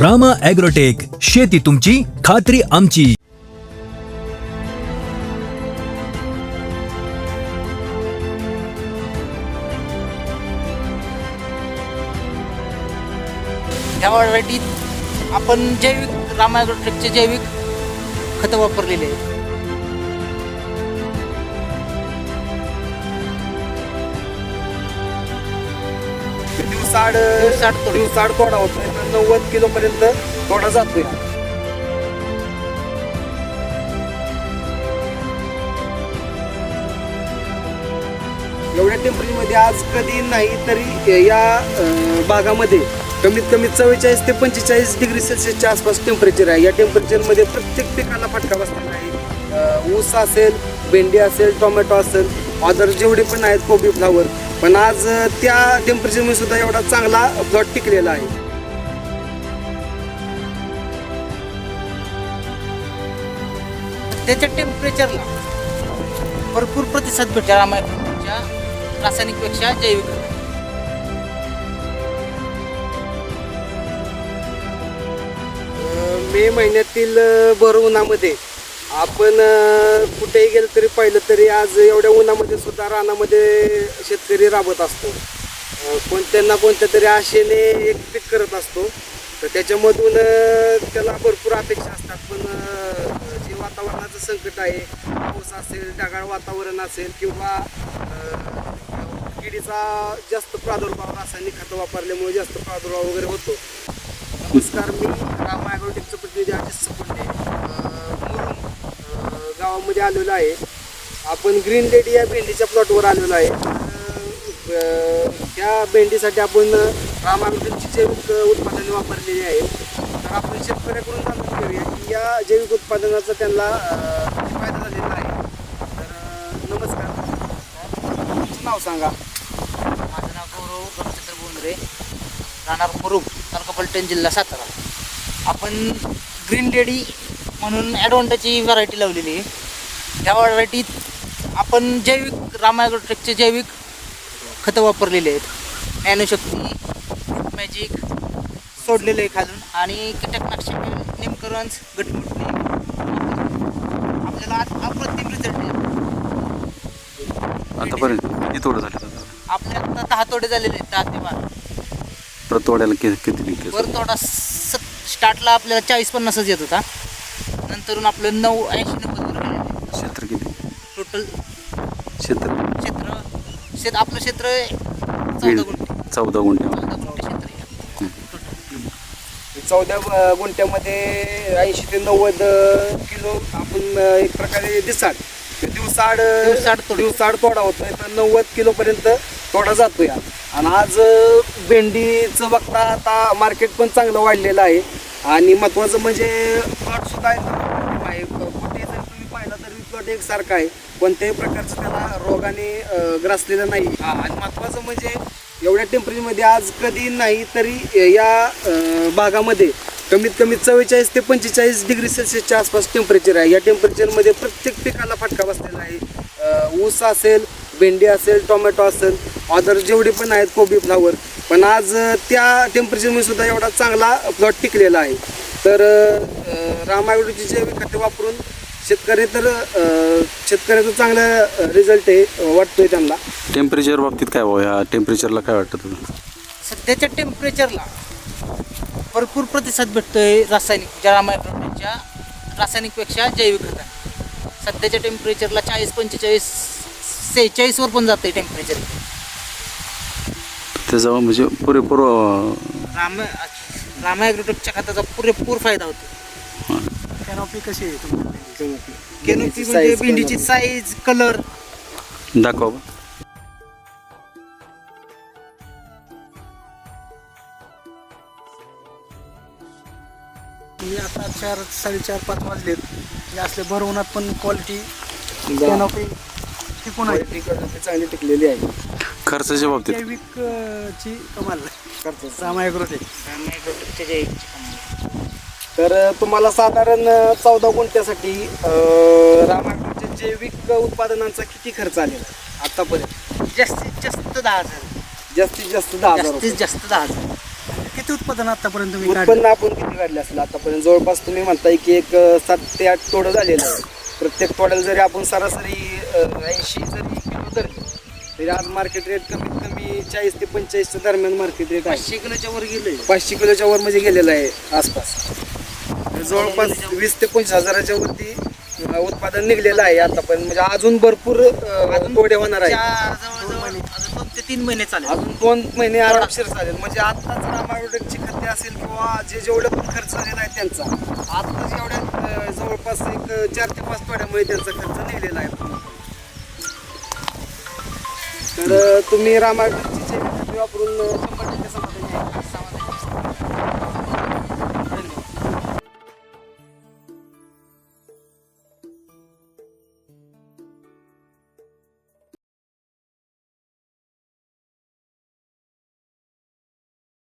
Rama agrotech शेती तुमची खात्री आमची. ह्या व्हरायटीत आपण जैविक रामा रामायग्रोटेकचे जैविक खतं वापरलेले आहेत. दिवसाड तोडा. दिवसाड तोडा होतोय. तर नव्वद किलो पर्यंत तोडा जातोय. एवढ्या टेम्परेचरमध्ये आज कधी नाही तरी या अं, भागामध्ये कमीत कमी चव्वेचाळीस ते पंचेचाळीस डिग्री सेल्सिअसच्या आसपास टेम्परेचर आहे. या टेम्परेचरमध्ये प्रत्येक पिकाला फटका बसणार आहे. अं, ऊस असेल भेंडी असेल टोमॅटो असेल ऑदर जेवढे पण आहेत कोबी फ्लावर पण आज त्या टेम्परेचरमध्ये सुद्धा एवढा चांगला प्लॉट टिकलेला आहे. त्याच्या टेम्परेचरला भरपूर प्रतिसाद भेटला रामायग्रोटेकच्या रासायनिकपेक्षा जैविक. मे महिन्यातील भर उन्हामध्ये आपण कुठेही गेलं तरी पाहिलं तरी आज एवढ्या उन्हामध्ये सुद्धा रानामध्ये शेतकरी राबत असतो. कोणत्या ना कोणत्या तरी आशेने एक पीक करत असतो. तर त्याच्यामधून त्याला भरपूर अपेक्षा असतात. पण जे वातावरणाचं संकट आहे पाऊस असेल ढगाळ वातावरण असेल किंवा किडीचा जास्त प्रादुर्भाव रासायनिक खतं वापरल्यामुळे जास्त प्रादुर्भाव वगैरे होतो. नमस्कार मी राम ॲग्रोटेकचं प्रतिनिधी अजित सपुंडे. गावामध्ये आलेलो आहे. आपण ग्रीन लेडी या भेंडीच्या प्लॉटवर आलेलो आहे. त्या भेंडीसाठी आपण राम जैविक उत्पादने वापरलेली आहेत. तर आपण शेतकऱ्याकडून जाणून घेऊया की या जैविक उत्पादनाचा त्यांना फायदा झालेला आहे. तर नमस्कार. तुमचं नाव सांगा. माझं नाव गौरव गणचंद्र बोंद्रे. राहणार मुरुम तालुका पलटण जिल्हा सातारा. आपण ग्रीन लेडी म्हणून ॲडव्हान्टाची व्हरायटी लावलेली आहे. ह्या व्हरायटीत आपण जैविक रामायग्रोटेकचे जैविक खतं वापरलेले आहेत. नॅनोशक्ती मॅजिक सोडलेलं आहे खालून आणि कीटकनाशक निमकरंज गटमुटणी आपल्याला अप्रतिम रिझल्ट आतापर्यंत किती तोडं झाले आता आपल्या आता दहा तोडे झालेले आहेत दहा ते बारा. परत तोड्याला किती निघते वर सत स्टार्टला आपल्याला चाळीस पन्नासच येत होता. नंतरून आपलं नऊ ऐंशी नव्वद वर गेलेलं क्षेत्र किती टोटल क्षेत्र. क्षेत्र शेत आपलं क्षेत्र चौदा गुंठे. चौदा गुंठे. चौदा गुंठे क्षेत्र आहे. टोटल. चौदा अ, गुंठ्यामध्ये ऐंशी ते नव्वद अ, किलो आपण अ, एक प्रकारे दिसाड. दिवसाड दिवसाड तोडा. दिवसाड तोडा होतोय तर नव्वद किलो पर्यंत तोडा जातोय आणि आज अ, भेंडीचं बघता आता मार्केट पण चांगलं वाढलेलं आहे. आणि महत्वाचं म्हणजे प्लॉट सुद्धा एकदम आहे कुठे जर तुम्ही प्लॉट एकसारखा आहे. कोणत्याही प्रकारचं त्याला रोगाने ग्रासलेलं नाही. आणि महत्वाचं म्हणजे एवढ्या टेम्परेचरमध्ये आज कधी नाही तरी या भागामध्ये कमीत कमी चव्वेचाळीस ते पंचेचाळीस डिग्री सेल्सिअसच्या आसपास टेम्परेचर आहे. या टेम्परेचरमध्ये प्रत्येक पिकाला फटका बसलेला आहे. ऊस असेल भेंडी असेल टोमॅटो असेल ऑदर जेवढे पण आहेत कोबी फ्लावर पण आज त्या टेम्परेचरमध्ये सुद्धा एवढा चांगला प्लॉट टिकलेला आहे. तर रामायगडची जैविक खते वापरून शेतकरी तर अ, शेतकऱ्याचा चांगला रिझल्ट आहे वाटतोय त्यांना. टेम्परेचर बाबतीत काय भाऊ? ह्या टेम्परेचरला काय वाटतं तुला सध्याच्या टेम्परेचरला भरपूर प्रतिसाद भेटतोय रासायनिक ज्या रामायग्रोटेकच्या रासायनिकपेक्षा जैविक खतं सध्याच्या टेम्परेचरला चाळीस पंचेचाळीस सेहेचाळीसवर पण जातं आहे टेम्परेचर त्याचा म्हणजे पुरेपूर अं, राम रामायग्रोटेकच्या खताचा पुरेपूर फायदा होतो कॅनोपी कशी आहे केनोपी म्हणजे भेंडीची साईज कलर दाखवा. मी आता चार साडेचार पाच वाजलेत. हे असले भर उन्हात पण क्वालिटी कॅनोपी टिकून आहे. चांगली टिकलेली आहे. खर्चाच्या बाबतीत. जैविक अं, ची कमाल करतो रामायग्रोटेक तर तुम्हाला साधारण चौदा गुंठ्यासाठी रामायणाच्या जैविक उत्पादनांचा किती खर्च आलेला आहे आतापर्यंत? जास्तीत जास्त दहा हजार. जास्तीत जास्त दहा हजार जास्तीत. जास्त दहा हजार. किती उत्पादन आतापर्यंत तुम्ही काढलं? उत्पन्न आपण किती काढले असेल आतापर्यंत? जवळपास तुम्ही म्हणताय की एक अं, सात ते आठ तोडं झालेलं आहे. प्रत्येक तोड्याला जरी आपण सरासरी ऐंशी जरी किलो धरली तरी आज मार्केट रेट कमीत कमी चाळीस ते पंचेचाळीसच्या दरम्यान मार्केट रेट आहे. पाचशे किलोच्या वर गेलोय. पाचशे किलोच्या वर म्हणजे गेलेलं आहे आसपास. जवळपास वीस ते पंचवीस हजाराच्या वरती उत्पादन निघलेलं आहे आतापर्यंत म्हणजे अजून भरपूर अजून तोडे होणार आहे जवळजवळ अजून दोन ते तीन महिने चालेल अजून दोन महिने आरामशीर चालेल. म्हणजे आत्ताच रामायोडकची खते असेल किंवा जे जेवढे पण खर्च झालेला आहे त्यांचा आत्ताच एवढ्या जवळपास एक चार ते पाच तोड्यामुळे त्यांचा खर्च निघलेला आहे. तर तुम्ही रामायोडकची वापरून शंभर टक्के